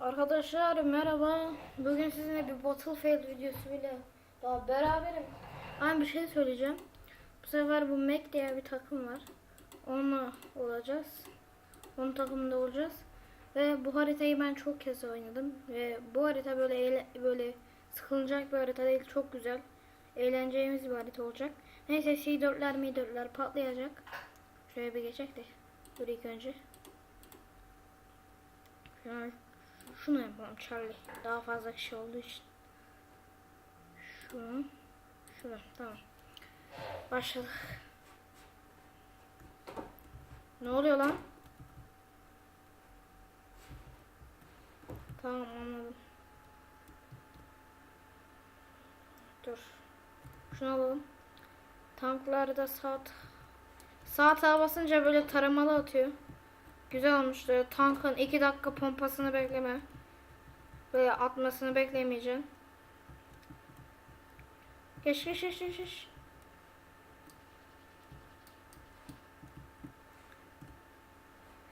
Arkadaşlar merhaba. Bugün sizinle bir Battlefield videosu ile daha beraberim. Aynı bir şey söyleyeceğim. Bu sefer bu Mac diye bir takım var. Onunla olacağız. Onun takımında olacağız. Ve bu haritayı ben çok kez oynadım. Ve bu harita böyle böyle sıkılacak bir harita değil. Çok güzel. Eğleneceğimiz bir harita olacak. Neyse C4'ler M4'ler patlayacak. Şuraya bir geçecek de. Dur önce. Şunu, şunu yapalım Charlie. Daha fazla kişi olduğu için. Şunu. Şunu. Tamam. Başladık. Ne oluyor lan? Tamam anladım. Dur. Şunu alalım. Tanklarda saat sağ sağa basınca böyle taramalı atıyor. Güzel olmuştu. Tankın 2 dakika pompasını bekleme. Böyle atmasını beklemeyeceksin. Geç geç geç geç. geç.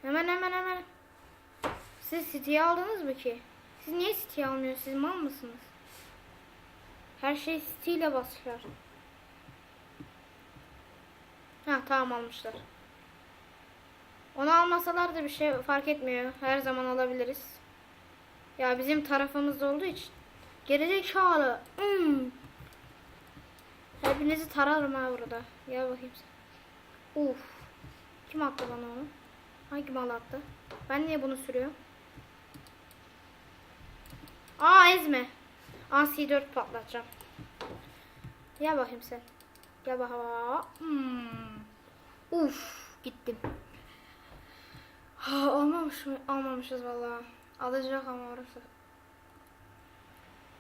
Hemen hemen hemen. Siz City'yi aldınız mı ki? Siz niye City'yi almıyorsunuz? Siz mal mısınız? Her şey City ile basıyor. Ha tamam almışlar. Onu almasalar da bir şey fark etmiyor. Her zaman alabiliriz. Ya bizim tarafımızda olduğu için. Gerizekalı. Hmm. Hepinizi tararım ha burada. Gel bakayım sen. Uf. Kim attı bana onu? Hangi mal attı? Ben niye bunu sürüyorum? Aa ezme. Aa C4 patlatacağım. Gel bakayım sen. Gel bakalım. Hmm. Uf. Gittim. Ha, almamış mı? Almamışız vallahi. Alacak ama orası.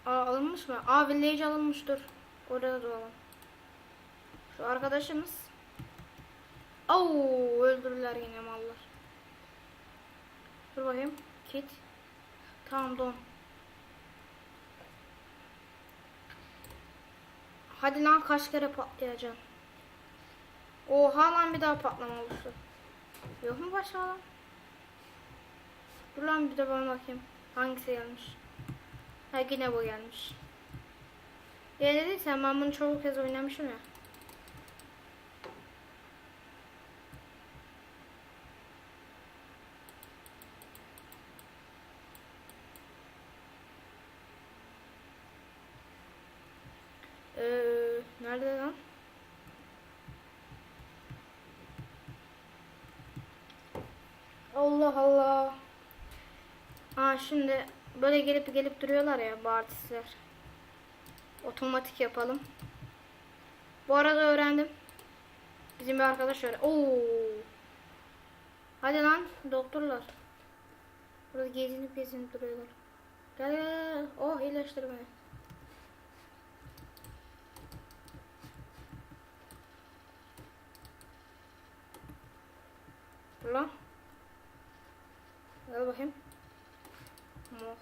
Aa alınmış mı? Aa village alınmıştır. Orada duralım. Şu arkadaşımız. Oo öldürürler yine mallar. Dur bakayım. Kit. Tamam don. Hadi lan kaç kere patlayacaksın? Oha lan bir daha patlama olursa. Yok mu başka lan? Dur bir de bana bakayım. Hangisi gelmiş? Ha yine bu gelmiş. Ya dediysen ben bunu çoğu kez oynamışım ya. Ee, nerede lan? Allah Allah. Aa şimdi böyle gelip gelip duruyorlar ya bu artistler. Otomatik yapalım. Bu arada öğrendim. Bizim bir arkadaş öyle. Oo. Hadi lan doktorlar. Burada gezinip gezinip duruyorlar. Gel gel gel. Oh iyileştirme. Dur lan. Gel bakayım. Mo.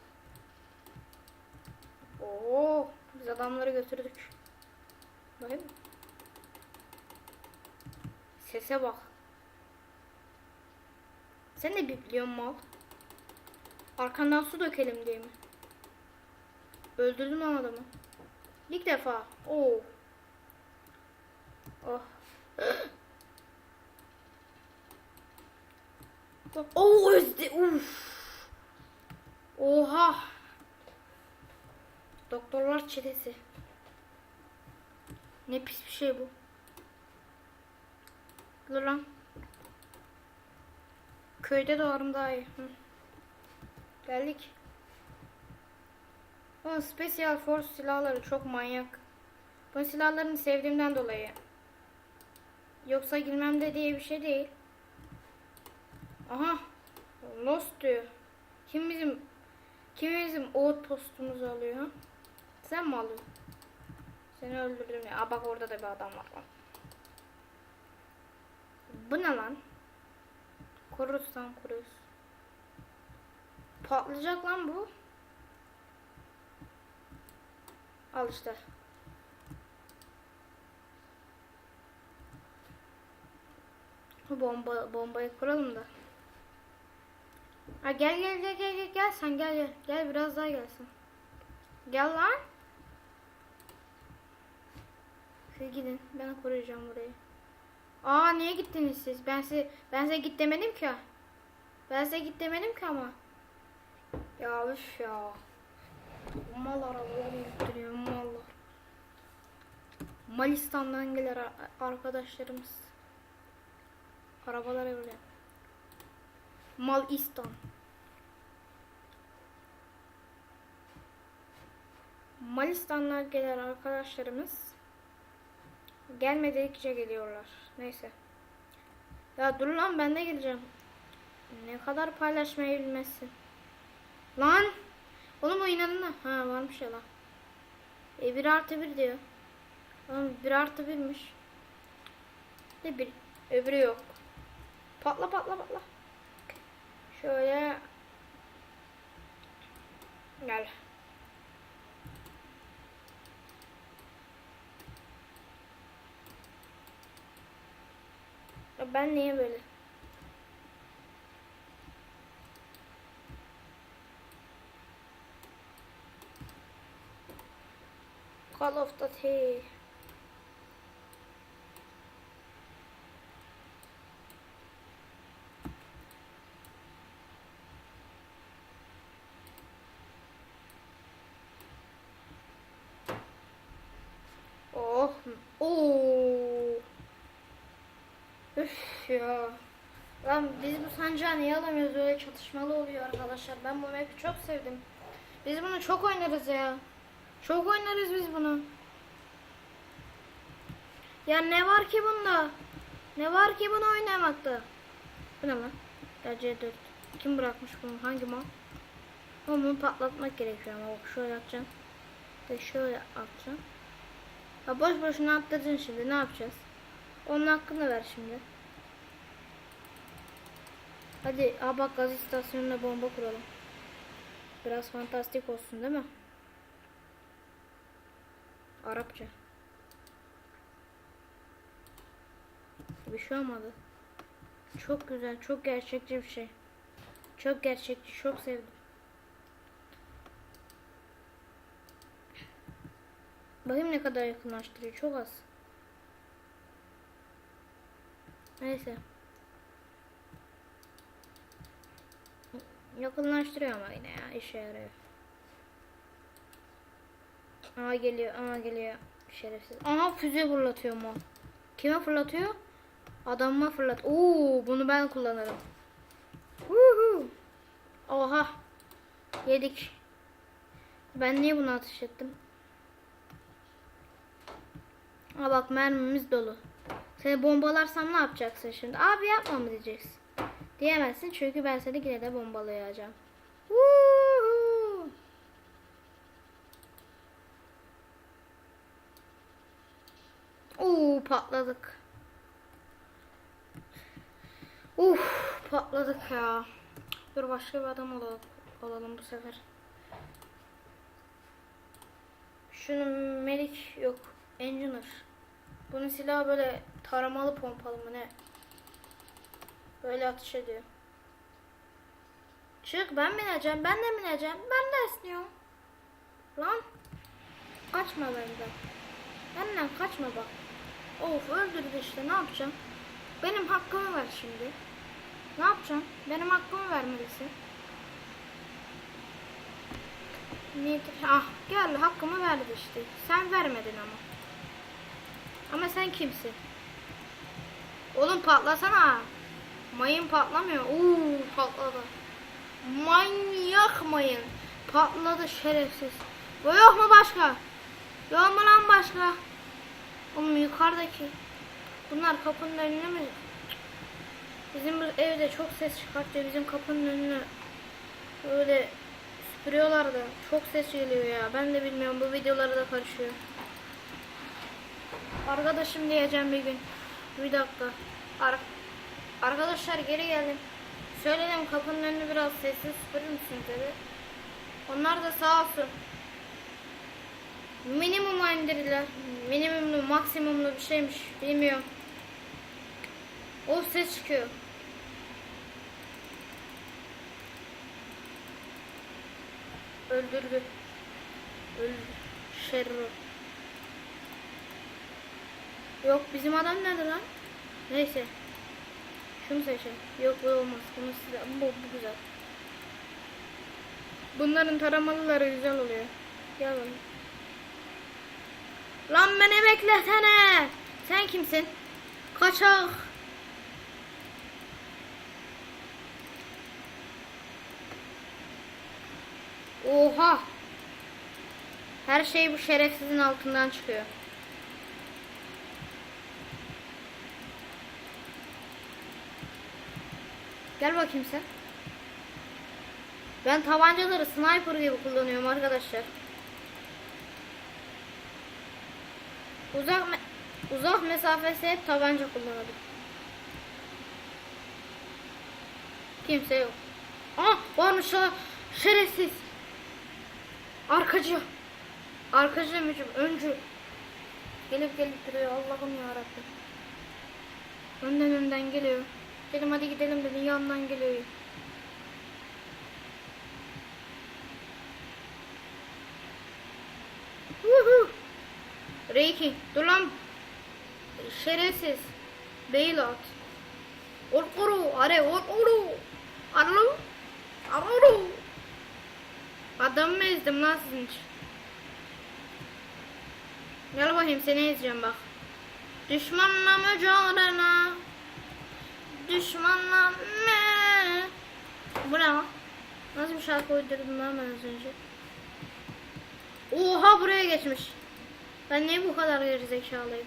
Oo, biz adamları götürdük. Bakayım. Sese bak. Sen ne biliyorsun mal? Arkandan su dökelim diye mi? Öldürdün lan adamı. İlk defa. Oo. Oh. Oo özde. Uf. Oha. Doktorlar çetesi. Ne pis bir şey bu. Dur lan. Köyde doğarım daha iyi. Hı. Geldik. Bu Special Force silahları çok manyak. Bu silahlarını sevdiğimden dolayı. Yoksa girmem de diye bir şey değil. Aha. Lost diyor. Kim bizim kim bizim outpostumuzu alıyor? Sen mi alıyorsun? Seni öldürdüm ya. Aa bak orada da bir adam var lan. Bu ne lan? Korursan koruruz. Patlayacak lan bu. Al işte. Bomba bombayı kuralım da. Ha gel gel gel gel gel gel sen gel gel. Gel biraz daha gelsin. Gel lan. Siz gidin. Ben koruyacağım burayı. Aa niye gittiniz siz? Ben size ben size git demedim ki. Ben size git demedim ki ama. Ya üf ya. Mal arabaları yüktürüyor mallar. Malistan'dan gelen ar- arkadaşlarımız. Arabalar öyle. Malistan. Malistan'dan gelen arkadaşlarımız gelmedikçe geliyorlar. Neyse. Ya dur lan ben de geleceğim. Ne kadar paylaşmayı bilmezsin. Lan! Oğlum o inanın Ha varmış ya lan. E 1 artı 1 diyor. Oğlum 1 artı 1'miş. Ne bir öbürü yok. Patla patla patla. Şöyle gel. Ben niye böyle? Call of Duty. Üf ya. Lan biz bu sancağı niye alamıyoruz? Öyle çatışmalı oluyor arkadaşlar. Ben bu map'i çok sevdim. Biz bunu çok oynarız ya. Çok oynarız biz bunu. Ya ne var ki bunda? Ne var ki bunu oynamakta? Bu ne lan? Ya C4. Kim bırakmış bunu? Hangi mal? Ama bunu patlatmak gerekiyor ama bak şöyle yapacaksın. Ve şöyle yapacaksın. Ha boş boşuna atladın şimdi ne yapacağız? Onun hakkını ver şimdi. Hadi ha bak gaz istasyonuna bomba kuralım. Biraz fantastik olsun değil mi? Arapça. Bir şey olmadı. Çok güzel, çok gerçekçi bir şey. Çok gerçekçi, çok sevdim. Bakayım ne kadar yakınlaştırıyor. Çok az. Neyse. Yakınlaştırıyor ama yine ya. işe yarıyor. Aa geliyor, aa geliyor. Şerefsiz. Aha füze fırlatıyor mu? Kime fırlatıyor? Adamıma fırlat. Oo, bunu ben kullanırım. Huhu. Oha. Yedik. Ben niye bunu ateş ettim? Aa bak mermimiz dolu. Seni bombalarsam ne yapacaksın şimdi? Abi yapma diyeceksin? Diyemezsin çünkü ben seni yine de bombalayacağım. Woohoo! Oo patladık. Uf patladık ya. Dur başka bir adam olalım, olalım bu sefer. Şunun melik yok. Engineer. Bunun silahı böyle taramalı pompalı mı ne? Böyle atış ediyor. Çık ben bineceğim. Ben de bineceğim. Ben de esniyorum. Lan. Kaçma benden. Benden kaçma bak. Of öldürdü işte ne yapacağım? Benim hakkımı ver şimdi. Ne yapacağım? Benim hakkımı vermelisin. Ah geldi hakkımı verdi işte. Sen vermedin ama. Ama sen kimsin? Oğlum patlasana. Mayın patlamıyor. Oo patladı. Manyak mayın. Patladı şerefsiz. Bu yok mu başka? Yok mu lan başka? Oğlum yukarıdaki. Bunlar kapının önüne mi? Bizim evde çok ses çıkartıyor. Bizim kapının önüne böyle süpürüyorlar da çok ses geliyor ya. Ben de bilmiyorum bu videoları da karışıyor. Arkadaşım diyeceğim bir gün. Bir dakika. Ar Arkadaşlar geri geldim. Söyledim kapının önünü biraz sessiz süpürür müsün dedi. Onlar da sağ olsun. Minimuma indirdiler. Minimumlu, maksimumlu bir şeymiş. Bilmiyorum. O ses çıkıyor. öldürdü. Öldü. Yok bizim adam nerede lan? Neyse. Şunu seçelim. Yok bu olmaz. Bunu size... Bu, bu güzel. Bunların taramalıları güzel oluyor. Gel. Lan beni beklesene. Sen kimsin? Kaçak. Oha. Her şey bu şerefsizin altından çıkıyor. Gel bakayım sen. Ben tabancaları sniper gibi kullanıyorum arkadaşlar. Uzak me- uzak mesafesi hep tabanca kullanırım. Kimse yok. Aa varmış ha şerefsiz. Arkacı. Arkacı demeyeceğim öncü. Gelip gelip duruyor Allah'ım ya Önden önden geliyor. Dedim hadi gidelim dedi yandan geliyor. Woohoo. Reiki dur lan. Şerefsiz. Bailout. Orkuru. Are orkuru. Arlo. Arlo. Adamı ezdim lan sizin için. Gel bakayım seni ezeceğim bak. Düşmanla mücadele. Düşmanla mı? Bu ne lan? Nasıl bir şarkı uydurdum lan ben az önce? Oha buraya geçmiş. Ben niye bu kadar gerizekalıyım?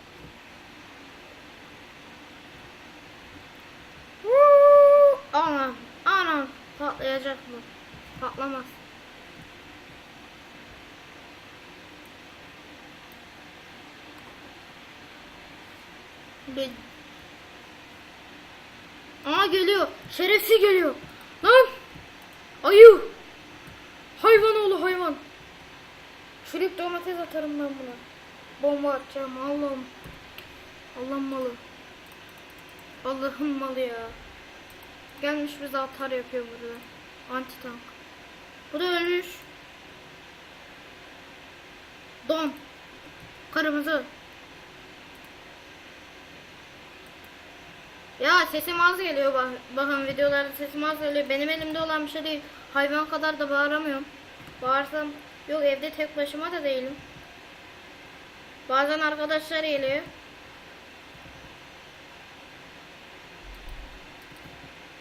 Anam, anam. Patlayacak mı? Patlamaz. Bir... Aa geliyor. Şerefsiz geliyor. Lan! Ayı! Hayvan oğlu hayvan. Çürük domates atarım ben buna. Bomba atacağım Allah'ım. Allah'ım malı. Allah'ım malı ya. Gelmiş bize atar yapıyor burada. Anti tank. Bu da ölmüş. Don. Kırmızı. Ya sesim az geliyor bak. Bakın videolarda sesim az geliyor. Benim elimde olan bir şey değil. Hayvan kadar da bağıramıyorum. Bağırsam yok evde tek başıma da değilim. Bazen arkadaşlar geliyor.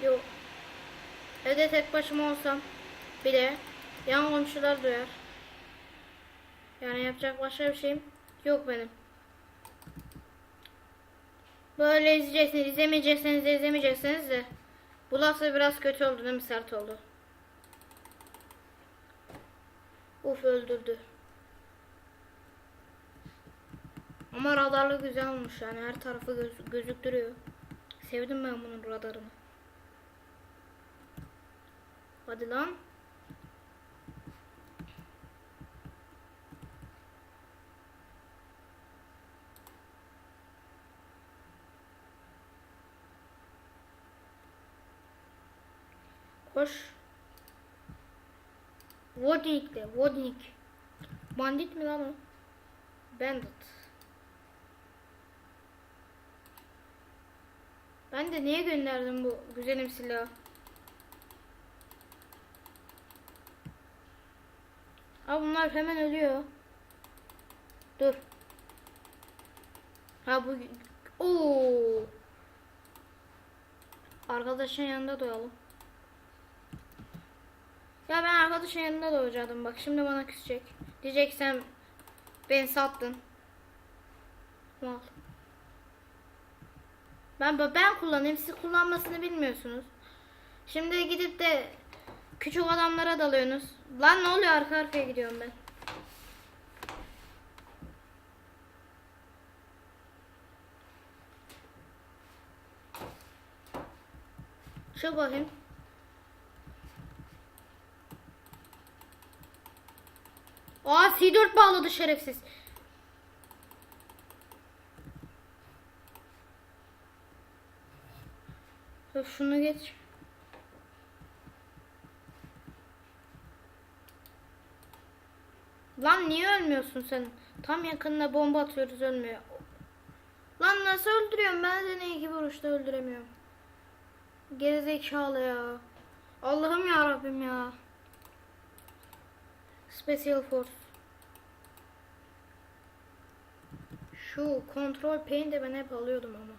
Yok. Evde tek başıma olsam bile yan komşular duyar. Yani yapacak başka bir şeyim yok benim. Böyle izleyeceksiniz. İzlemeyecekseniz de izlemeyeceksiniz de. Bu laf da biraz kötü oldu değil mi? Sert oldu. Uf öldürdü. Ama radarlı güzel olmuş yani her tarafı göz, gözüktürüyor. Sevdim ben bunun radarını. Hadi lan. Koş. Vodnik'le. Vodnik. Bandit mi lan o? Bandit. Ben de niye gönderdim bu güzelim silahı? Aa bunlar hemen ölüyor. Dur. Ha bu Oo. Arkadaşın yanında doyalım. Ya ben arkadaşın yanında doğacaktım bak şimdi bana küsecek. Diyecek sen beni sattın. Mal. Ben ben kullanayım siz kullanmasını bilmiyorsunuz. Şimdi gidip de küçük adamlara dalıyorsunuz. Lan ne oluyor arka arkaya gidiyorum ben. Şu bakayım. Aa C4 bağladı şerefsiz. Dur şunu geç. Lan niye ölmüyorsun sen? Tam yakınına bomba atıyoruz ölmüyor. Lan nasıl öldürüyorum? Ben seni iki vuruşta öldüremiyorum. Gerizekalı ya. Allah'ım ya Rabbim ya. Special Force. Şu kontrol pain de ben hep alıyordum ama.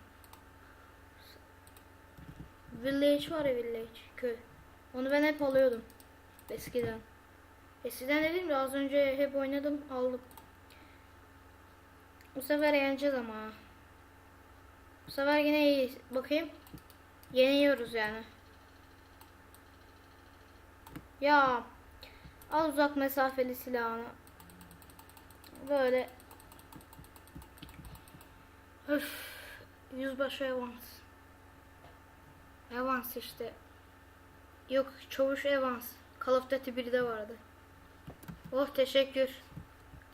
Village var ya Village köy. Onu ben hep alıyordum. Eskiden. Eskiden dedim de az önce hep oynadım aldım. Bu sefer yeneceğiz ama. Bu sefer yine iyi. Bakayım. Yeniyoruz yani. Ya al uzak mesafeli silahını. Böyle. Öf. Yüzbaşı Evans. Evans işte. Yok Çavuş Evans. Call of Duty 1'de vardı. Oh teşekkür.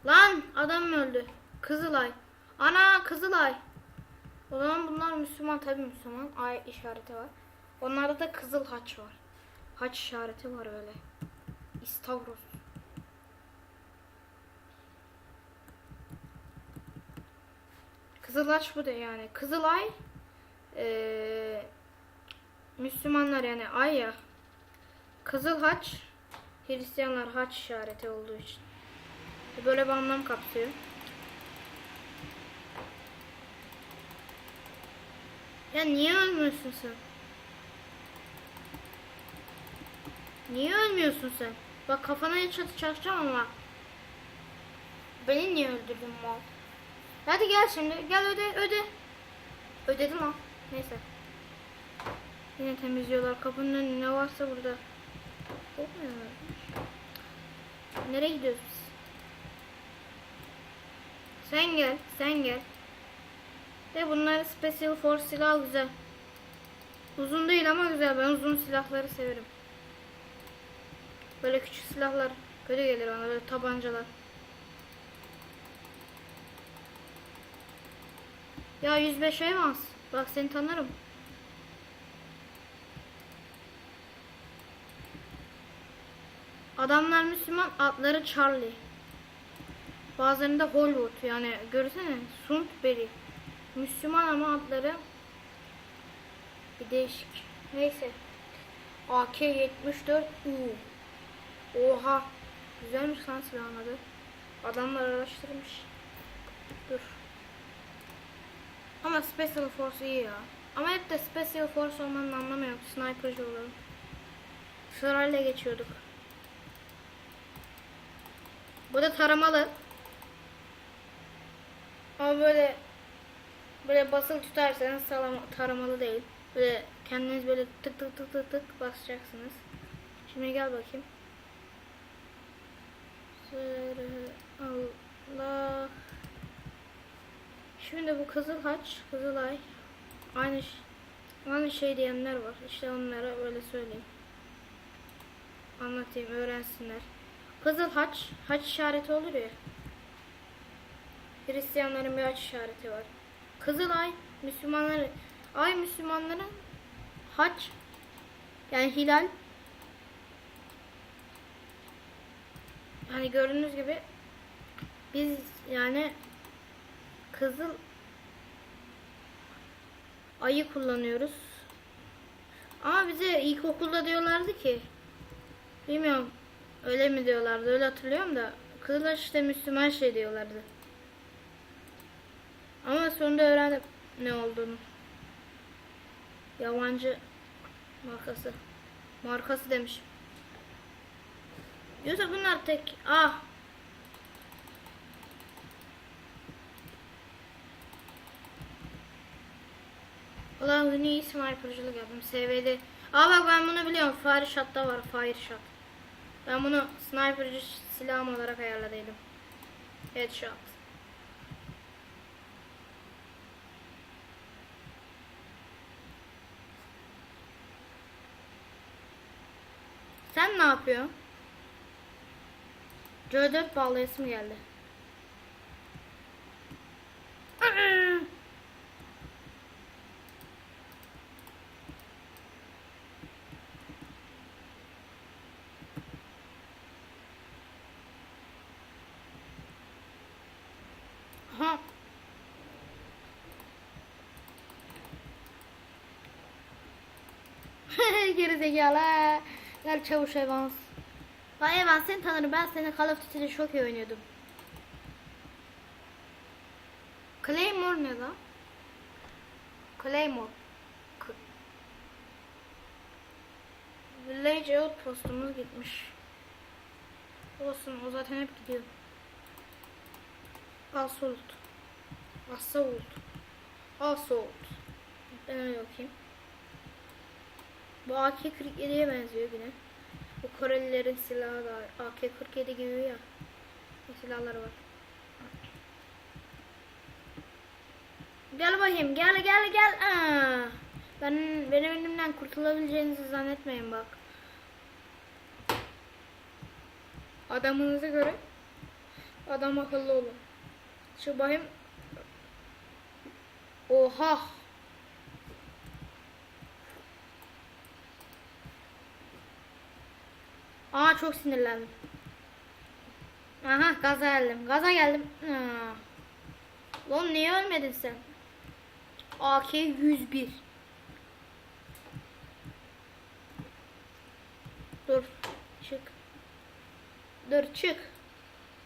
Lan adam öldü? Kızılay. Ana Kızılay. O zaman bunlar Müslüman tabi Müslüman. Ay işareti var. Onlarda da kızıl haç var. Haç işareti var öyle. İstavros. Kızıl haç bu da yani. Kızılay eee Müslümanlar yani ay ya. Kızıl haç Hristiyanlar haç işareti olduğu için. Böyle bir anlam kapsıyor. Ya niye ölmüyorsun sen? Niye ölmüyorsun sen? Bak kafana hiç çarpacağım ama. Beni niye öldürdün mal? Hadi gel şimdi. Gel öde öde. Ödedim ha. Neyse. Yine temizliyorlar. Kapının önü ne varsa burada. Olmuyor mu? Nereye gidiyoruz biz? Sen gel. Sen gel. Ve bunlar Special Force silah güzel. Uzun değil ama güzel. Ben uzun silahları severim. Böyle küçük silahlar kötü gelir bana. Böyle tabancalar. Ya 105 Evans. Bak seni tanırım. Adamlar Müslüman, adları Charlie. Bazılarında Hollywood yani görsene Sundberry. Müslüman ama adları bir değişik. Neyse. AK-74 U. Oha. Güzelmiş lan silahın adı. Adamlar araştırmış. Dur. Ama Special Force iyi ya. Ama hep de Special Force olmanın anlamı yok. Sniper'cı olalım. Sırayla geçiyorduk. Bu da taramalı. Ama böyle böyle basılı tutarsanız taramalı değil. Böyle kendiniz böyle tık tık tık tık tık basacaksınız. Şimdi gel bakayım. Allah. Şimdi bu Kızıl Haç, Kızılay aynı aynı şey diyenler var. İşte onlara böyle söyleyeyim. Anlatayım, öğrensinler. Kızıl haç, haç işareti olur ya. Hristiyanların bir haç işareti var. Kızıl ay, Müslümanların, ay Müslümanların haç, yani hilal. Hani gördüğünüz gibi biz yani kızıl ayı kullanıyoruz. Ama bize ilkokulda diyorlardı ki bilmiyorum öyle mi diyorlardı öyle hatırlıyorum da kızlar işte Müslüman şey diyorlardı. Ama sonunda öğrendim ne olduğunu. Yabancı markası. Markası demişim. Yoksa bunlar tek. Ah. Bunu iyi snipercılık yaptım. SV'de. Aa bak ben bunu biliyorum. Fire Shot'ta var. Fire Shot. Ben bunu sniperci silahım olarak ayarladıydım. Headshot. Sen ne yapıyorsun? C4 bağlayasım geldi. Aha. Geri zekalı. Gel çavuş Evans. Vay Evans seni tanırım. Ben seni Call of Duty'de çok iyi oynuyordum. Claymore ne lan? Claymore. K- Village Outpost'umuz gitmiş. Olsun o zaten hep gidiyor. Assault. Assault. Assault. Ben öyle okuyayım. Bu AK-47'ye benziyor yine. Bu Korelilerin silahı da AK-47 gibi ya. O silahları var. Gel bakayım gel gel gel. Aa, ben benim elimden kurtulabileceğinizi zannetmeyin bak. Adamınızı göre adam akıllı olun. Şu bakayım. Oha. Aa çok sinirlendim. Aha gaza geldim. Gaza geldim. Aa. Lan niye ölmedin sen? AK 101. Dur. Çık. Dur çık.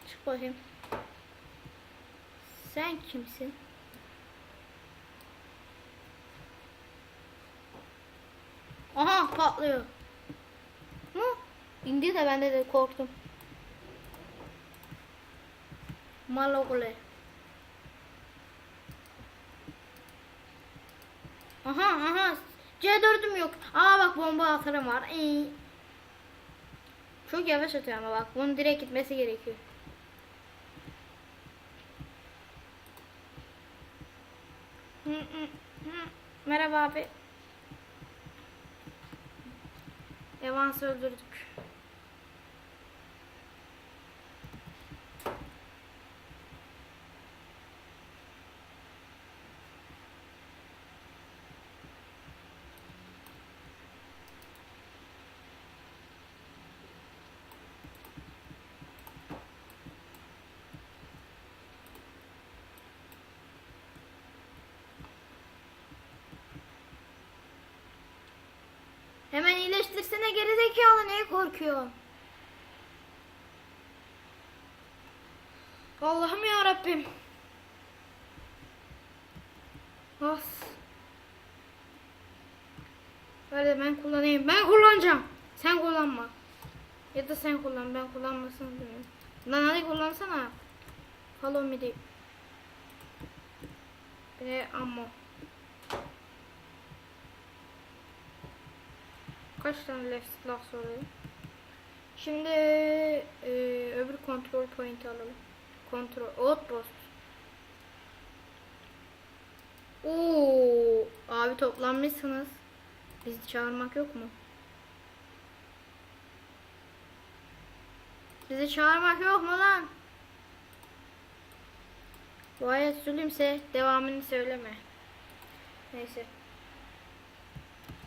Çık bakayım. Sen kimsin? Aha patlıyor. İndi de ben de, de korktum. Malogole. Aha aha. C4'üm yok. Aa bak bomba atarım var. Ee. Çok yavaş atıyor ama bak bunun direkt gitmesi gerekiyor. Merhaba abi. Evans'ı öldürdük. Hemen iyileştirsene gerizekalı neye korkuyor? Allah'ım ya Rabbim. As. Böyle ben kullanayım. Ben kullanacağım. Sen kullanma. Ya da sen kullan. Ben kullanmasını bilmiyorum. Lan hadi kullansana. Follow me deyip. Ve ammo. Kaç tane left silah soruyor? Şimdi e, öbür kontrol point alalım. Kontrol outpost. Oo, abi toplanmışsınız. Bizi çağırmak yok mu? Bizi çağırmak yok mu lan? Bu ayet zulümse devamını söyleme. Neyse.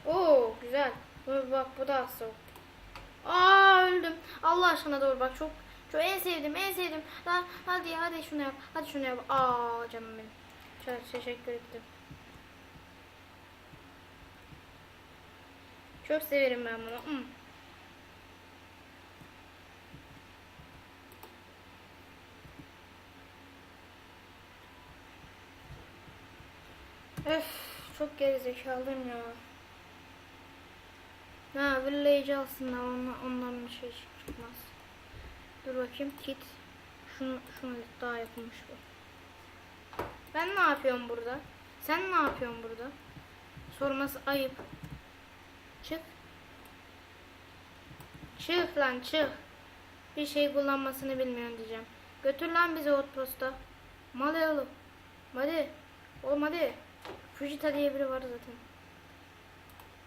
Oo güzel. Bak bu da soğuk. Aa öldüm. Allah aşkına doğru bak çok çok en sevdim en sevdim. Lan hadi hadi şunu yap. Hadi şunu yap. Aa canım benim. Çok teşekkür ettim. Çok severim ben bunu. Hmm. Öf çok gerizekalıyım ya. Ha village aslında ondan, ondan bir şey çıkmaz. Dur bakayım kit. Şunu, şunu daha yapılmış bu. Ben ne yapıyorum burada? Sen ne yapıyorsun burada? Sorması ayıp. Çık. Çık lan çık. Bir şey kullanmasını bilmiyorsun diyeceğim. Götür lan bizi outpost'a. Oğlum. Hadi. Oğlum hadi. Fujita diye biri var zaten.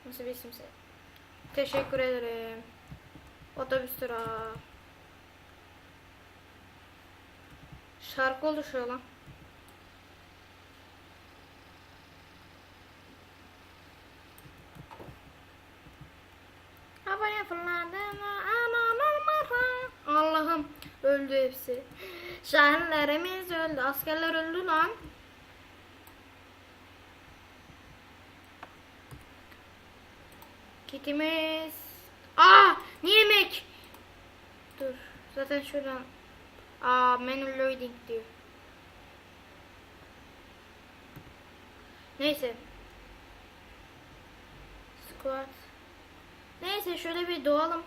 Nasıl bir isimse. Teşekkür ederim. Otobüs durağı. Şarkı oluşuyor lan. Havaya fırladım. Allah'ım. Öldü hepsi. Şahinlerimiz öldü. Askerler öldü lan. Kitimiz. Aa, niye yemek? Dur. Zaten şuradan. Aa, menu loading diyor. Neyse. Squat. Neyse şöyle bir doğalım.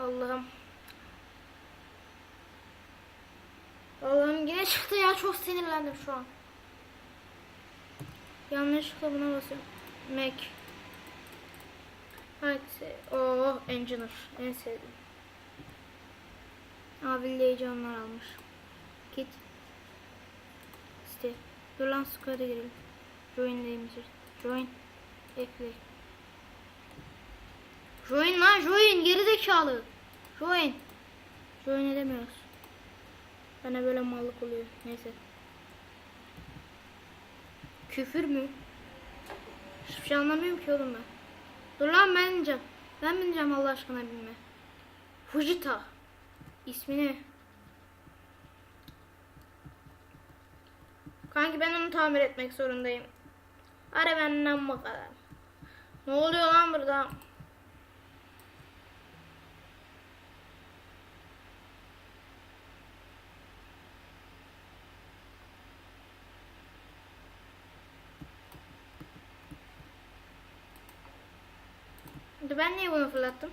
Allah'ım. Allah'ım yine çıktı ya çok sinirlendim şu an. Yanlışlıkla buna basıyorum. Mac. Hadi. Oh Engineer. En sevdiğim. Abi heyecanlar almış. Git. İşte. Dur lan squad'a girelim. Join'deyim. Join. Ekle. Join lan join. Geri zekalı. Join. Join edemiyoruz. Bana böyle mallık oluyor. Neyse. Küfür mü? Hiçbir şey anlamıyorum ki oğlum ben. Dur lan ben bineceğim. Ben bineceğim Allah aşkına binme. Fujita. İsmi ne? Kanki ben onu tamir etmek zorundayım. Ara benden kadar. Ne oluyor lan burada? Ben niye bunu fırlattım?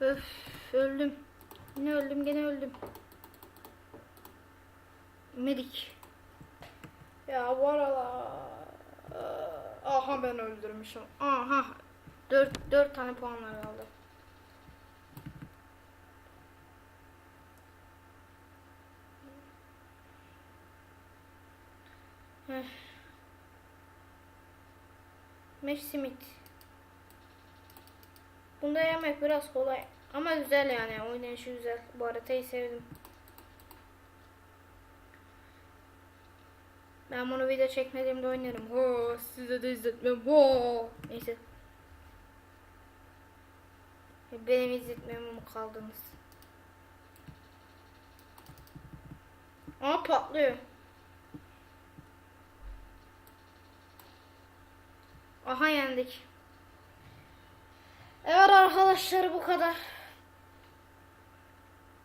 Öf öldüm. Yine öldüm gene öldüm. Medik. Ya bu aralar. Aha ben öldürmüşüm. Aha. Dört, dört tane puanlar aldı. Heh. Mesh Smith. Bunda yemek biraz kolay. Ama güzel yani. Oynayışı güzel. Bu haritayı sevdim. Ben bunu video çekmediğimde oynarım. Ho, size de izletmem. Ho. Neyse. Benim izletmeme mi kaldınız? Aa patlıyor. Aha yendik. Evet arkadaşlar bu kadar.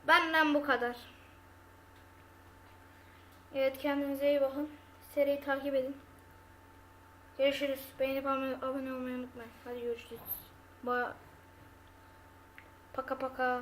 Benden bu kadar. Evet kendinize iyi bakın. Seriyi takip edin. Görüşürüz. Beğenip abone olmayı unutmayın. Hadi görüşürüz. Ba paka paka.